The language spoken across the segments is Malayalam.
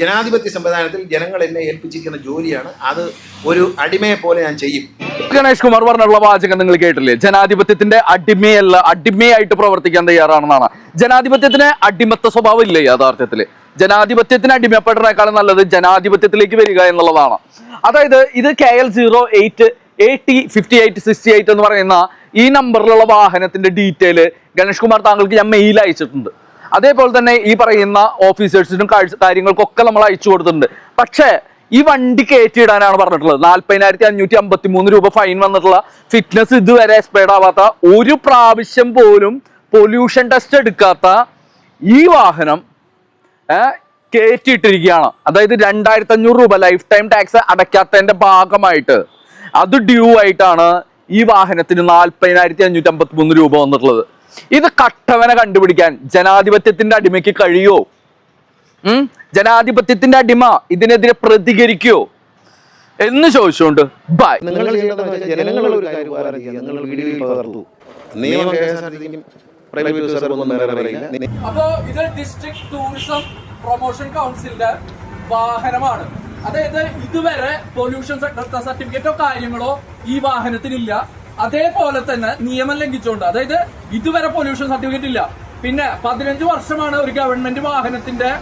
ജനാധിപത്യ സംവിധാനത്തിൽ ജനങ്ങൾ എന്നെ ഏൽപ്പിച്ചിരിക്കുന്ന ജോലിയാണ്. അത് ഒരു അടിമയെ പോലെ ഞാൻ ചെയ്യും. ഗണേഷ് കുമാർ പറഞ്ഞുള്ള വാചകം നിങ്ങൾ കേട്ടില്ലേ? ജനാധിപത്യത്തിന്റെ അടിമയല്ല അടിമയായിട്ട് പ്രവർത്തിക്കാൻ തയ്യാറാണെന്നാണ്. ജനാധിപത്യത്തിന് അടിമത്ത സ്വഭാവം ഇല്ല യഥാർത്ഥത്തിൽ ജനാധിപത്യത്തിന് അടിമപ്പെടുന്നേക്കാളും നല്ലത് ജനാധിപത്യത്തിലേക്ക് വരിക എന്നുള്ളതാണ്. അതായത് ഇത് K L zero eight A T fifty eight sixty eight എന്ന് പറയുന്ന ഈ നമ്പറിലുള്ള വാഹനത്തിന്റെ ഡീറ്റെയിൽ ഗണേഷ് കുമാർ താങ്കൾക്ക് ഞാൻ മെയിൽ അയച്ചിട്ടുണ്ട്. അതേപോലെ തന്നെ ഈ പറയുന്ന ഓഫീസേഴ്സിനും കാര്യങ്ങൾക്കൊക്കെ നമ്മൾ അയച്ചു കൊടുത്തിട്ടുണ്ട്. പക്ഷേ ഈ വണ്ടി കയറ്റിയിടാനാണ് പറഞ്ഞിട്ടുള്ളത്. നാല്പതിനായിരത്തി അഞ്ഞൂറ്റി അമ്പത്തി മൂന്ന് രൂപ ഫൈൻ വന്നിട്ടുള്ള ഫിറ്റ്നസ് ഇതുവരെ എക്സ്പയർഡ് ആവാത്ത ഒരു പ്രാവശ്യം പോലും പൊല്യൂഷൻ ടെസ്റ്റ് എടുക്കാത്ത ഈ വാഹനം കയറ്റിയിട്ടിരിക്കുകയാണ്. അതായത് രണ്ടായിരത്തി അഞ്ഞൂറ് രൂപ ലൈഫ് ടൈം ടാക്സ് അടയ്ക്കാത്തതിന്റെ ഭാഗമായിട്ട് അത് ഡ്യൂ ആയിട്ടാണ് ഈ വാഹനത്തിന് നാൽപ്പതിനായിരത്തി അഞ്ഞൂറ്റി അമ്പത്തി മൂന്ന് രൂപ വന്നിട്ടുള്ളത്. ഇത് കട്ടവനെ കണ്ടുപിടിക്കാൻ ജനാധിപത്യത്തിന്റെ അടിമയ്ക്ക് കഴിയോ? ഉം? ജനാധിപത്യത്തിന്റെ അടിമ ഇതിനെതിരെ പ്രതികരിക്കോ? എന്ന് ചോദിച്ചുകൊണ്ട് ബൈ നിങ്ങൾ ജനങ്ങൾ ഒരു കാര്യം അറിയിക്കുക നിങ്ങൾ വീഡിയോയിൽ പകർത്തു. നിയമം അപ്പോ ഇത് ഡിസ്ട്രിക്ട് ടൂറിസം പ്രൊമോഷൻ കൗൺസിലിന്റെ വാഹനമാണ്. അതായത് ഇതുവരെ പൊല്യൂഷൻ സർട്ടിഫിക്കറ്റോ കാര്യങ്ങളോ ഈ വാഹനത്തിനില്ല. അതേപോലെ തന്നെ നിയമം ലംഘിച്ചുകൊണ്ട് അതായത് ഇതുവരെ പൊല്യൂഷൻ സർട്ടിഫിക്കറ്റ് ഇല്ല. പിന്നെ പതിനഞ്ച് വർഷമാണ് ഒരു ഗവൺമെന്റ് വാഹനത്തിന്റെ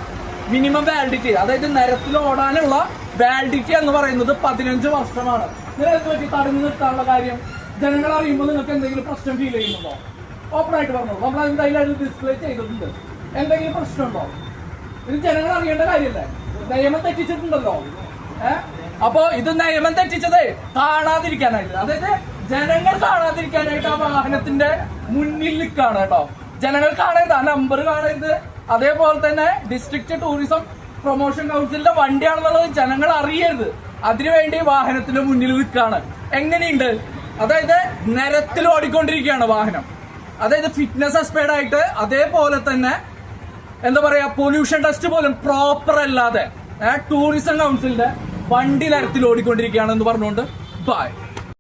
മിനിമം വാലിഡിറ്റി അതായത് നിരത്തിൽ ഓടാനുള്ള വാലിഡിറ്റി എന്ന് പറയുന്നത് പതിനഞ്ച് വർഷമാണ്. നിരത്ത് പറ്റി? തടഞ്ഞു നിർത്താനുള്ള കാര്യം? ജനങ്ങൾ അറിയുമ്പോൾ നിങ്ങൾക്ക് എന്തെങ്കിലും പ്രശ്നം ഫീൽ ചെയ്യുന്നുണ്ടോ? ഓപ്പൺ ആയിട്ട് പറഞ്ഞു നമ്മൾ എന്തായാലും ഡിസ്പ്ലേ ചെയ്തിട്ടുണ്ട്. എന്തെങ്കിലും പ്രശ്നമുണ്ടോ? ഇത് ജനങ്ങൾ അറിയേണ്ട കാര്യമല്ലേ? നിയമം തെറ്റിച്ചിട്ടുണ്ടല്ലോ. ഏഹ് അപ്പോ ഇത് നിയമം തെറ്റിച്ചത്? കാണാതിരിക്കാനായിട്ട്. അതായത് ജനങ്ങൾ കാണാതിരിക്കാനായിട്ട് ആ വാഹനത്തിന്റെ മുന്നിൽ നിൽക്കാണ് കേട്ടോ. ജനങ്ങൾ കാണരുത് ആ നമ്പർ കാണരുത്. അതേപോലെ തന്നെ ഡിസ്ട്രിക്ട് ടൂറിസം പ്രൊമോഷൻ കൗൺസിലിന്റെ വണ്ടിയാണെന്നുള്ളത് ജനങ്ങൾ അറിയരുത്. അതിനുവേണ്ടി വാഹനത്തിന്റെ മുന്നിൽ നിൽക്കാണ്. എങ്ങനെയുണ്ട്? അതായത് നിരത്തിൽ ഓടിക്കൊണ്ടിരിക്കുകയാണ് വാഹനം. അതായത് ഫിറ്റ്നസ് എക്സ്പേർഡ് ആയിട്ട് അതേപോലെ തന്നെ എന്താ പറയാ പൊല്യൂഷൻ ടെസ്റ്റ് പോലും പ്രോപ്പർ അല്ലാതെ ടൂറിസം കൗൺസിലിന്റെ വണ്ടി തരത്തിൽ ഓടിക്കൊണ്ടിരിക്കുകയാണെന്ന് പറഞ്ഞുകൊണ്ട് ബൈ